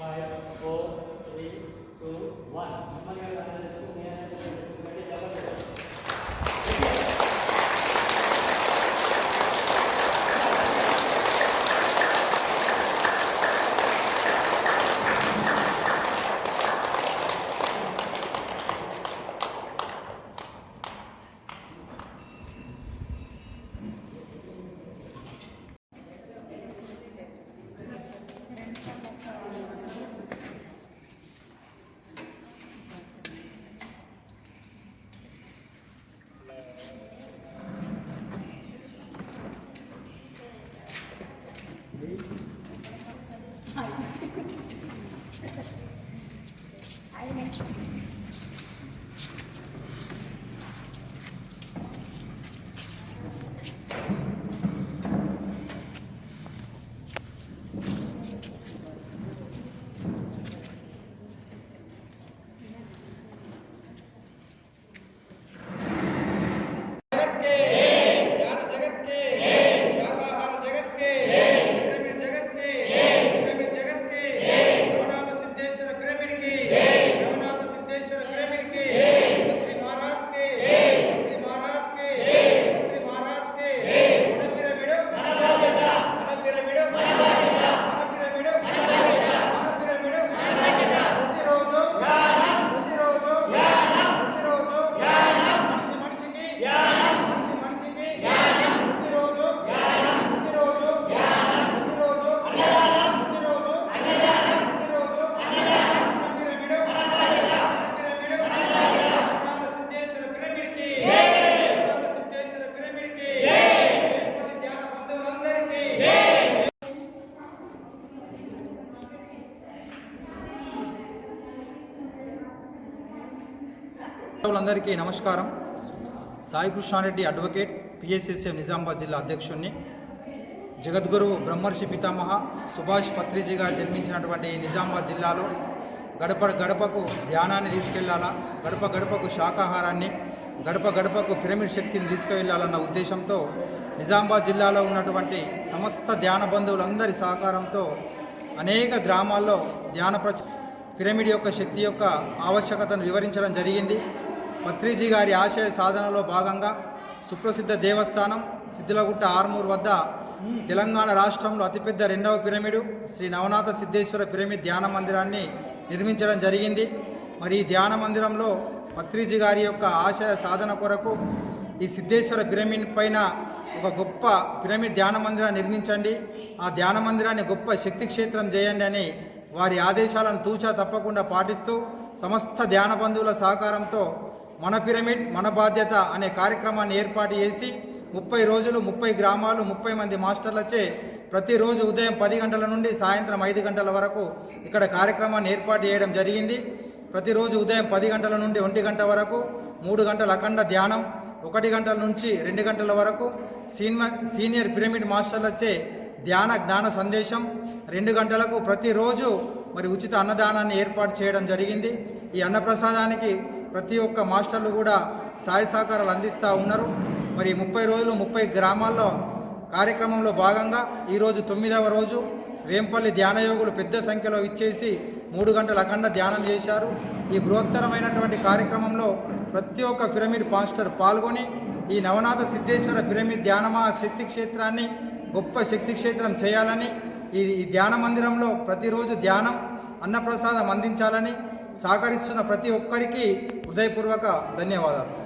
by Aí, né? అందరికీ నమస్కారం. Sai Krishna Reddy advocate PSSM Nizamabad జిల్లా అధ్యక్షుడిని జగద్గురువు బ్రహ్మర్షి పితామహ సుభాష్ పత్రిజీ గారు జన్మించినటువంటి నిజామాబాద్ జిల్లాలో గడప గడపకు ధ్యానాన్ని తీసుకెళ్ళాలా గడప గడపకు శాకాహారాన్ని గడప గడపకు పిరమిడ్ శక్తిని తీసుకువెళ్ళాలన్న ఉద్దేశంతో నిజామాబాద్ జిల్లాలో ఉన్నటువంటి సమస్త ధ్యాన బంధువులందరి సహకారంతో అనేక గ్రామాల్లో ధ్యాన ప్రచ పిరమిడ్ యొక్క శక్తి యొక్క ఆవశ్యకతను వివరించడం జరిగింది. పత్రిజీ గారి ఆశయ సాధనలో భాగంగా సుప్రసిద్ధ దేవస్థానం సిద్ధిలగుట్ట ఆర్మూర్ వద్ద తెలంగాణ రాష్ట్రంలో అతిపెద్ద రెండవ పిరమిడు శ్రీ నవనాథ సిద్ధేశ్వర పిరమిడ్ ధ్యాన మందిరాన్ని నిర్మించడం జరిగింది. మరి ఈ ధ్యాన మందిరంలో పత్రిజీ గారి యొక్క ఆశయ సాధన కొరకు ఈ సిద్ధేశ్వర పిరమిడ్ పైన ఒక గొప్ప పిరమిడ్ ధ్యాన మందిరాన్ని నిర్మించండి. ఆ ధ్యాన మందిరాన్ని గొప్ప శక్తి క్షేత్రం చేయండి అని వారి ఆదేశాలను తూచా తప్పకుండా పాటిస్తూ సమస్త ధ్యాన బంధువుల సహకారంతో మన పిరమిడ్ మన బాధ్యత అనే కార్యక్రమాన్ని ఏర్పాటు చేసి ముప్పై రోజులు ముప్పై గ్రామాలు ముప్పై మంది మాస్టర్లచే ప్రతిరోజు ఉదయం పది గంటల నుండి సాయంత్రం ఐదు గంటల వరకు ఇక్కడ కార్యక్రమాన్ని ఏర్పాటు చేయడం జరిగింది. ప్రతిరోజు ఉదయం పది గంటల నుండి ఒంటి గంట వరకు మూడు గంటల అఖండ ధ్యానం ఒకటి గంటల నుంచి రెండు గంటల వరకు సీనియర్ సీనియర్ పిరమిడ్ మాస్టర్లచే ధ్యాన జ్ఞాన సందేశం రెండు గంటలకు ప్రతిరోజు మరి ఉచిత అన్నదానాన్ని ఏర్పాటు చేయడం జరిగింది. ఈ అన్నప్రసాదానికి ప్రతి ఒక్క మాస్టర్లు కూడా సహాయ సహకారాలు అందిస్తూ ఉన్నారు. మరి ముప్పై రోజులు ముప్పై గ్రామాల్లో కార్యక్రమంలో భాగంగా ఈరోజు తొమ్మిదవ రోజు వేంపల్లి ధ్యానయోగులు పెద్ద సంఖ్యలో ఇచ్చేసి మూడు గంటల అఖండ ధ్యానం చేశారు. ఈ బృహత్తరమైనటువంటి కార్యక్రమంలో ప్రతి ఒక్క పిరమిడ్ పాస్టర్ పాల్గొని ఈ నవనాథ సిద్ధేశ్వర పిరమిడ్ ధ్యానమా శక్తి క్షేత్రాన్ని గొప్ప శక్తి క్షేత్రం చేయాలని ఈ ధ్యాన మందిరంలో ప్రతిరోజు ధ్యానం అన్నప్రసాదం అందించాలని సహకరిస్తున్న ప్రతి ఒక్కరికి హృదయపూర్వక ధన్యవాదాలు.